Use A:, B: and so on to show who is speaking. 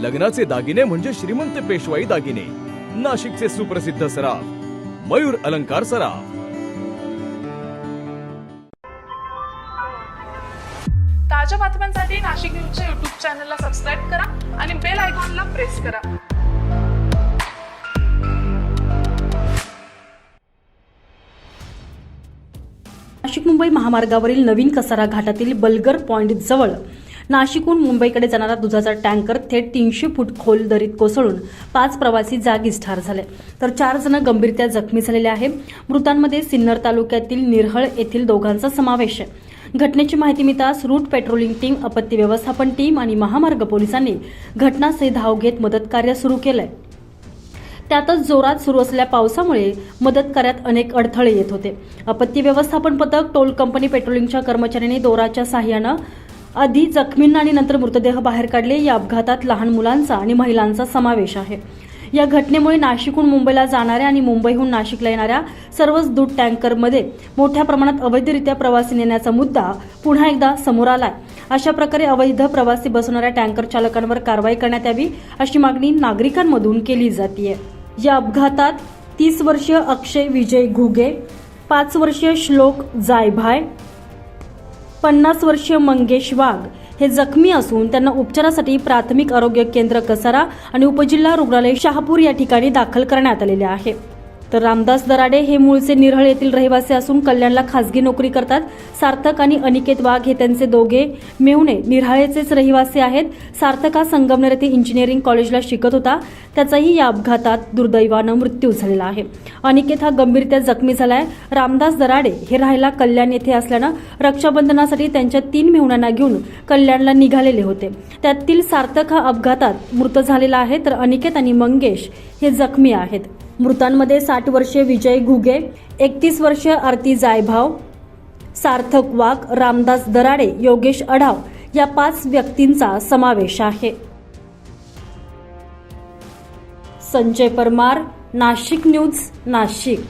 A: लग्नाचे दागिने म्हणजे श्रीमंत पेशवाई दागिने. नाशिकचे सुप्रसिद्ध सराफ मयूर अलंकार सराफ.
B: ताज्या बातम्यांसाठी नाशिक न्यूजच्या युट्यूब चॅनलला सबस्क्राईब करा आणि बेल आयकॉनला प्रेस करा.
C: नाशिक मुंबई महामार्गावरील नवीन कसारा घाटातील बलगर पॉइंट जवळ नाशिकहून मुंबईकडे जाणारा दुधाचा टँकर थेट तीनशे फूट खोल दरीत कोसळून पाच प्रवासी जागीच ठार झाले. तर चार जण गंभीरत्या जखमी झालेले आहे. मृतांमध्ये सिन्नर तालुक्यातील निरहळ येथील दोघांचा समावेश आहे. घटनेची माहिती मिळताच रूट पेट्रोलिंग टीम आपत्ती व्यवस्थापन टीम आणि महामार्ग पोलिसांनी घटनास्थळी धाव घेत मदत कार्य सुरू केलंय. त्यातच जोरात सुरू असलेल्या पावसामुळे मदत कार्यात अनेक अडथळे येत होते. आपत्ती व्यवस्थापन पथक टोल कंपनी पेट्रोलिंगच्या कर्मचाऱ्यांनी दोराच्या साह्यानं आधी जखमींना आणि नंतर मृतदेह बाहेर काढले. या अपघातात लहान मुलांचा आणि महिलांचा समावेश आहे. या घटनेमुळे नाशिकहून मुंबईला जाणाऱ्या आणि मुंबईहून नाशिकला येणाऱ्या सर्वच दूध टँकरमध्ये मोठ्या प्रमाणात अवैधरित्या प्रवासी नेण्याचा मुद्दा पुन्हा एकदा समोर आलाय. अशा प्रकारे अवैध प्रवासी बसवणाऱ्या टँकर चालकांवर कारवाई करण्यात यावी अशी मागणी नागरिकांमधून केली जाते या अपघातात तीस वर्षीय अक्षय विजय घुगे पाच वर्षीय श्लोक जायभाय पन्नास वर्षीय मंगेश वाघ हे जखमी असून त्यांना उपचारासाठी प्राथमिक आरोग्य केंद्र कसारा आणि उपजिल्हा रुग्णालय शहापूर या ठिकाणी दाखल करण्यात आलेले आहे. तर रामदास दराडे हे मूळचे निरहळ येथील रहिवासी असून कल्याणला खासगी नोकरी करतात. सार्थक आणि अनिकेत वाघ हे त्यांचे दोघे मेहुणे निरहाळेचेच रहिवासी आहेत. सार्थक हा संगमनेर येथे इंजिनिअरिंग कॉलेजला शिकत होता. त्याचाही या अपघातात दुर्दैवानं मृत्यू झालेला आहे. अनिकेत हा गंभीरत्या जखमी झालाय. रामदास दराडे हे राहायला कल्याण येथे असल्यानं रक्षाबंधनासाठी त्यांच्या तीन मेहुण्यांना घेऊन कल्याणला निघालेले होते. त्यातील सार्थक हा अपघातात मृत झालेला आहे. तर अनिकेत आणि मंगेश हे जखमी आहेत. मृतांमध्ये साठ वर्षे विजय घुगे एकतीस वर्ष आरती जायभाव सार्थक वाघ रामदास दराडे योगेश अढाव या पाच व्यक्तींचा समावेश आहे. संजय परमार नाशिक न्यूज नाशिक.